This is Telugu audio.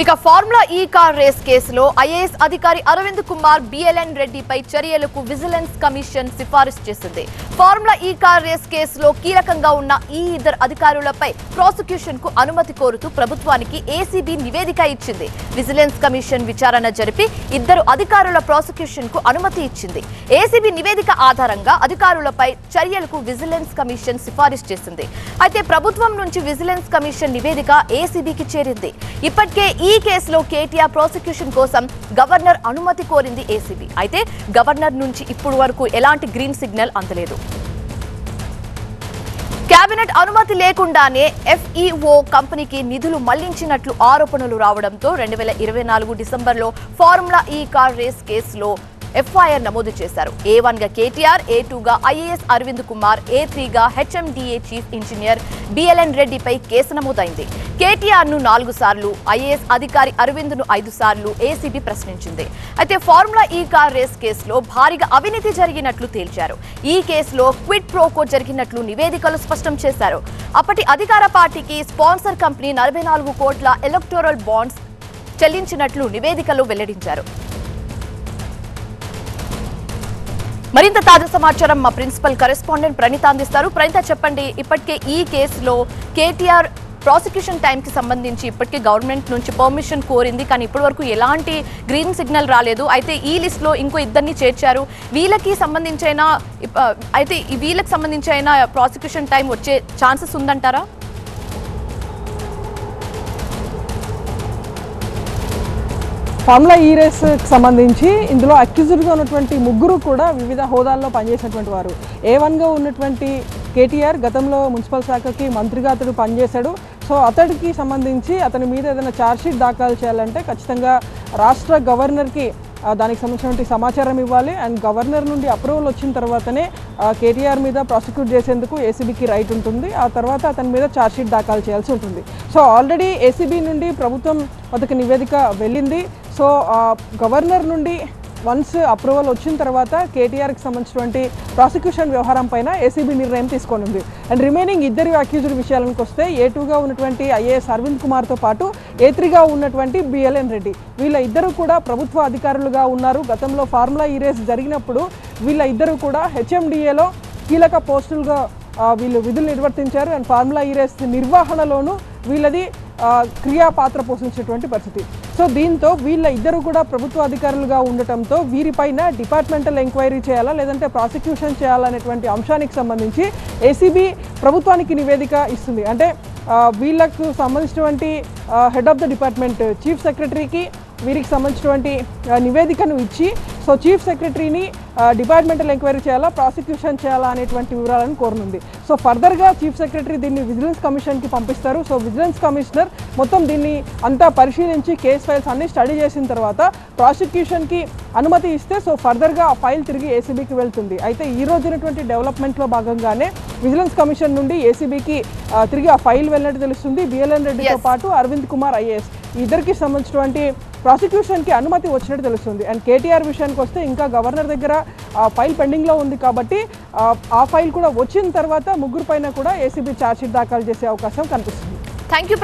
ఇక ఫార్ములా ఈ కార్ రేస్ కేసులో ఐఏఎస్ అధికారి అరవింద్ కుమార్ బిఎల్ఎన్ రెడ్డిపై చర్యలకు విజిలెన్స్ కమిషన్ సిఫారసు చేసింది. ఫార్ములా ఈ కార్ రేస్ కేసులో కీలకంగా ఉన్న ఈ ఇద్దరు అధికారులపై ప్రాసిక్యూషన్కు అనుమతి కోరుతూ ప్రభుత్వానికి ఏసీబీ నివేదిక ఇచ్చింది. విజిలెన్స్ కమిషన్ విచారణ జరిపి ఇద్దరు అధికారుల ప్రాసిక్యూషన్కు అనుమతి ఇచ్చింది. ఏసీబీ నివేదిక ఆధారంగా అధికారులపై చర్యలకు విజిలెన్స్ కమిషన్ సిఫారసు చేసింది. అయితే ప్రభుత్వం నుంచి విజిలెన్స్ కమిషన్ నివేదిక ఏసీబీకి చేరింది. ఇప్పటికే ఈ కేసులో కేటీఆర్ ప్రాసిక్యూషన్ కోసం గవర్నర్ అనుమతి కోరింది ఏసీబీ అయితే గవర్నర్ నుంచి ఇప్పుడు వరకు ఎలాంటి గ్రీన్ సిగ్నల్ అందలేదు. కేబినెట్ అనుమతి లేకుండానే ఎఫ్ఈఓ కంపెనీకి నిధులు మళ్ళించినట్లు ఆరోపణలు రావడంతో రెండు వేల ఇరవై నాలుగు డిసెంబర్లో ఫార్ములా ఈ కార్ రేస్ కేసులో ఎఫ్ఐఆర్ నమోదు చేశారు. ఏ వన్గా కేటీఆర్ ఏ టూగా ఐఏఎస్ అరవింద్ కుమార్ ఏ త్రీగా హెచ్ఎండిఏ చీఫ్ ఇంజనీర్ బిఎల్ఎన్ రెడ్డిపై కేసు నమోదైంది. కేటీఆర్ను నాలుగు సార్లు ఐఏఎస్ అధికారి అరవింద్ను ఐదు సార్లు ఏసీబీ ప్రశ్నించింది. అయితే ఫార్ములా ఈ కార్ రేస్ కేసులో భారీగా అవినీతి జరిగినట్లు తేల్చారు. ఈ కేసులో క్విడ్ ప్రోకో జరిగినట్లు నివేదికలు స్పష్టం చేశారు. అప్పటి అధికార పార్టీకి స్పాన్సర్ కంపెనీ నలభై నాలుగు కోట్ల ఎలక్టోరల్ బాండ్స్ చెల్లించినట్లు నివేదికలో వెల్లడించారు. మరింత తాజా సమాచారం మా ప్రిన్సిపల్ కరెస్పాండెంట్ ప్రణీత అందిస్తారు. ప్రణీత చెప్పండి ఇప్పటికే ఈ కేసులో కేటీఆర్ ప్రాసిక్యూషన్ టైంకి సంబంధించి ఇప్పటికే గవర్నమెంట్ నుంచి పర్మిషన్ కోరింది. కానీ ఇప్పటి వరకు ఎలాంటి గ్రీన్ సిగ్నల్ రాలేదు. అయితే ఈ లిస్ట్లో ఇంకో ఇద్దరిని చేర్చారు. వీళ్ళకి సంబంధించిన అయితే వీళ్ళకి సంబంధించిన ప్రాసిక్యూషన్ టైం వచ్చే ఛాన్సెస్ ఉందంటారా? ఫార్ములా e ఈ రేస్కి సంబంధించి ఇందులో అక్యూజ్డ్గా ఉన్నటువంటి ముగ్గురు కూడా వివిధ హోదాల్లో పనిచేసినటువంటి వారు. ఏ వన్గా ఉన్నటువంటి కేటీఆర్ గతంలో మున్సిపల్ శాఖకి మంత్రిగా అతడు పనిచేశాడు. సో అతడికి సంబంధించి అతని మీద ఏదైనా ఛార్జ్షీట్ దాఖలు చేయాలంటే ఖచ్చితంగా రాష్ట్ర గవర్నర్కి దానికి సంబంధించినటువంటి సమాచారం ఇవ్వాలి. అండ్ గవర్నర్ నుండి అప్రూవల్ వచ్చిన తర్వాతనే కేటీఆర్ మీద ప్రాసిక్యూట్ చేసేందుకు ఏసీబీకి రైట్ ఉంటుంది. ఆ తర్వాత అతని మీద ఛార్జ్షీట్ దాఖలు చేయాల్సి ఉంటుంది. సో ఆల్రెడీ ఏసీబీ నుండి ప్రభుత్వం అతనికి నివేదిక వెళ్ళింది. సో గవర్నర్ నుండి వన్స్ అప్రూవల్ వచ్చిన తర్వాత కేటీఆర్కి సంబంధించినటువంటి ప్రాసిక్యూషన్ వ్యవహారం పైన ఏసీబీ నిర్ణయం తీసుకొనుంది అండ్ రిమైనింగ్ ఇద్దరు అక్యూజ్డ్ విషయాలకు వస్తే ఏ టూగా ఉన్నటువంటి ఐఏఎస్ అరవింద్ కుమార్తో పాటు ఏ త్రీగా ఉన్నటువంటి బిఎల్ఎన్ రెడ్డి. వీళ్ళ ఇద్దరు కూడా ప్రభుత్వ అధికారులుగా ఉన్నారు. గతంలో ఫార్ములా ఈ రేస్ జరిగినప్పుడు వీళ్ళ ఇద్దరు కూడా హెచ్ఎండిఏలో కీలక పోస్టులుగా వీళ్ళు విధులు నిర్వర్తించారు. అండ్ ఫార్ములా ఈ రేస్ నిర్వహణలోనూ వీళ్ళది క్రియా పాత్ర పోషించేటువంటి పరిస్థితి. సో దీంతో వీళ్ళ ఇద్దరు కూడా ప్రభుత్వ అధికారులుగా ఉండటంతో వీరిపైన డిపార్ట్మెంటల్ ఎంక్వైరీ చేయాలా లేదంటే ప్రాసిక్యూషన్ చేయాలనేటువంటి అంశానికి సంబంధించి ఏసీబీ ప్రభుత్వానికి నివేదిక ఇస్తుంది. అంటే వీళ్ళకు సంబంధించినటువంటి head of the department chief సెక్రటరీకి వీరికి సంబంధించినటువంటి నివేదికను ఇచ్చి సో చీఫ్ సెక్రటరీని డిపార్ట్మెంటల్ ఎంక్వైరీ చేయాలా ప్రాసిక్యూషన్ చేయాలా అనేటువంటి వివరాలను కోరనుంది. సో ఫర్దర్గా చీఫ్ సెక్రటరీ దీన్ని విజిలెన్స్ కమిషన్కి పంపిస్తారు. సో విజిలెన్స్ కమిషనర్ మొత్తం దీన్ని అంతా పరిశీలించి కేస్ ఫైల్స్ అన్ని స్టడీ చేసిన తర్వాత ప్రాసిక్యూషన్కి అనుమతి ఇస్తే సో ఫర్దర్గా ఆ ఫైల్ తిరిగి ఏసీబీకి వెళ్తుంది. అయితే ఈ రోజునటువంటి డెవలప్మెంట్లో భాగంగానే విజిలెన్స్ కమిషన్ నుండి ఏసీబీకి తిరిగి ఆ ఫైల్ వెళ్ళినట్టు తెలుస్తుంది. బిఎల్ఎన్ రెడ్డితో. పాటు అరవింద్ కుమార్ ఐఏఎస్. ఇద్దరికి సంబంధించినటువంటి ప్రాసిక్యూషన్కి అనుమతి వచ్చినట్టు తెలుస్తుంది. అండ్ కేటీఆర్ విషయానికి వస్తే ఇంకా గవర్నర్ దగ్గర ఫైల్ పెండింగ్లో ఉంది కాబట్టి ఆ, ఫైల్ కూడా వచ్చిన తర్వాత ముగ్గురు పైన కూడా ఏసీబీ ఛార్జ్షీట్ దాఖలు చేసే అవకాశం కనిపిస్తుంది. Thank you